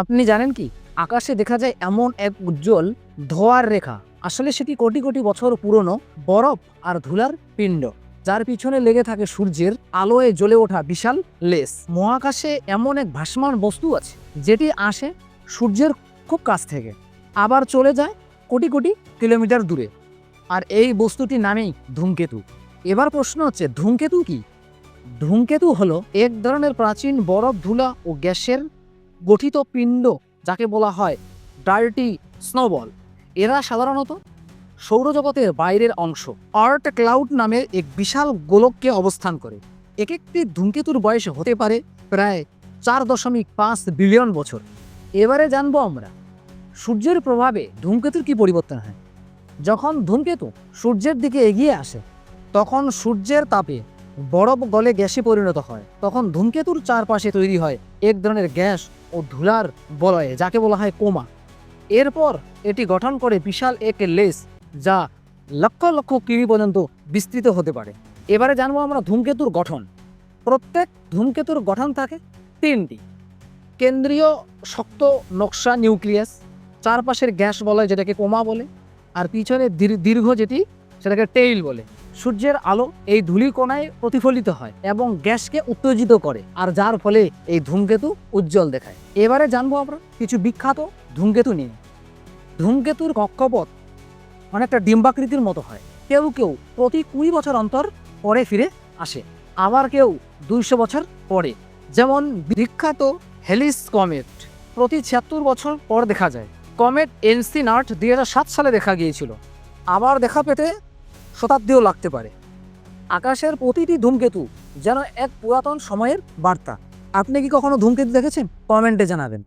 আপনি জানেন কি? আকাশে দেখা যায় এমন এক উজ্জ্বল ধোয়ার রেখা। আসলে সেটি কোটি কোটি বছর পুরনো বরফ আর ধুলার পিণ্ড, যার পিছনে লেগে থাকে সূর্যের আলোয় জ্বলে ওঠা বিশাল লেস। মহাকাশে এমন এক ভাসমান বস্তু আছে, যেটি আসে সূর্যের খুব কাছ থেকে, আবার চলে যায় কোটি কোটি কিলোমিটার দূরে। আর এই বস্তুটি নামেই ধূমকেতু। এবার প্রশ্ন হচ্ছে, ধূমকেতু কি? ধূমকেতু হলো এক ধরনের প্রাচীন বরফ, ধুলা ও গ্যাসের গঠিত পিণ্ড, যাকে বলা হয় ডার্টি স্নোবল, এরা সাধারণত সৌরজগতের বাইরের অংশ, আর্ট ক্লাউড নামে এক বিশাল গোলককে অবস্থান করে। এক একটি ধূমকেতুর বয়স হতে পারে প্রায় চার দশমিক পাঁচ বিলিয়ন বছর। এবারে জানব আমরা, সূর্যের প্রভাবে ধূমকেতুর কি পরিবর্তন হয়? যখন ধূমকেতু সূর্যের দিকে এগিয়ে আসে, তখন সূর্যের তাপে বরফ গলে গ্যাসে পরিণত হয়। তখন ধূমকেতুর চারপাশে তৈরি হয় এক ধরনের গ্যাস ও ধুলার বলয়ে, যাকে বলা হয় কোমা। এরপর এটি গঠন করে বিশাল এক লেস, যা লক্ষ লক্ষ কিমি পর্যন্ত বিস্তৃত হতে পারে। এবারে জানব আমরা ধূমকেতুর গঠন। প্রত্যেক ধূমকেতুর গঠন থাকে তিনটি। কেন্দ্রীয় শক্ত নকশা নিউক্লিয়াস, চারপাশের গ্যাস বলয় যেটাকে কোমা বলে, আর পিছনে দীর- দীর্ঘ যেটি সেটাকে টেইল বলে। সূর্যের আলো এই ধূলিকণায় প্রতিফলিত হয় এবং গ্যাসকে উত্তেজিত করে, আর যার ফলে এই ধূমকেতু উজ্জ্বল দেখায়। এবারে জানব আমরা কিছু বিখ্যাত ধূমকেতু নিয়ে। ধূমকেতুর কক্ষপথ অনেকটা ডিম্বাকৃতির মতো হয়। কেউ কেউ প্রতি কুড়ি বছর অন্তর পরে ফিরে আসে, আবার কেউ দুইশো বছর পরে। যেমন বিখ্যাত হেলিস কমেট, প্রতি ছিয়াত্তর বছর পর দেখা যায়। কমেট এনসি নাট দুই সালে দেখা গিয়েছিল। আবার দেখা পেতে শতাব্দীও লাগতে পারে। আকাশের প্রতিটি ধূমকেতু যেন এক পুরাতন সময়ের বার্তা। আপনি কি কখনো ধূমকেতু দেখেছেন? কমেন্টে জানাবেন।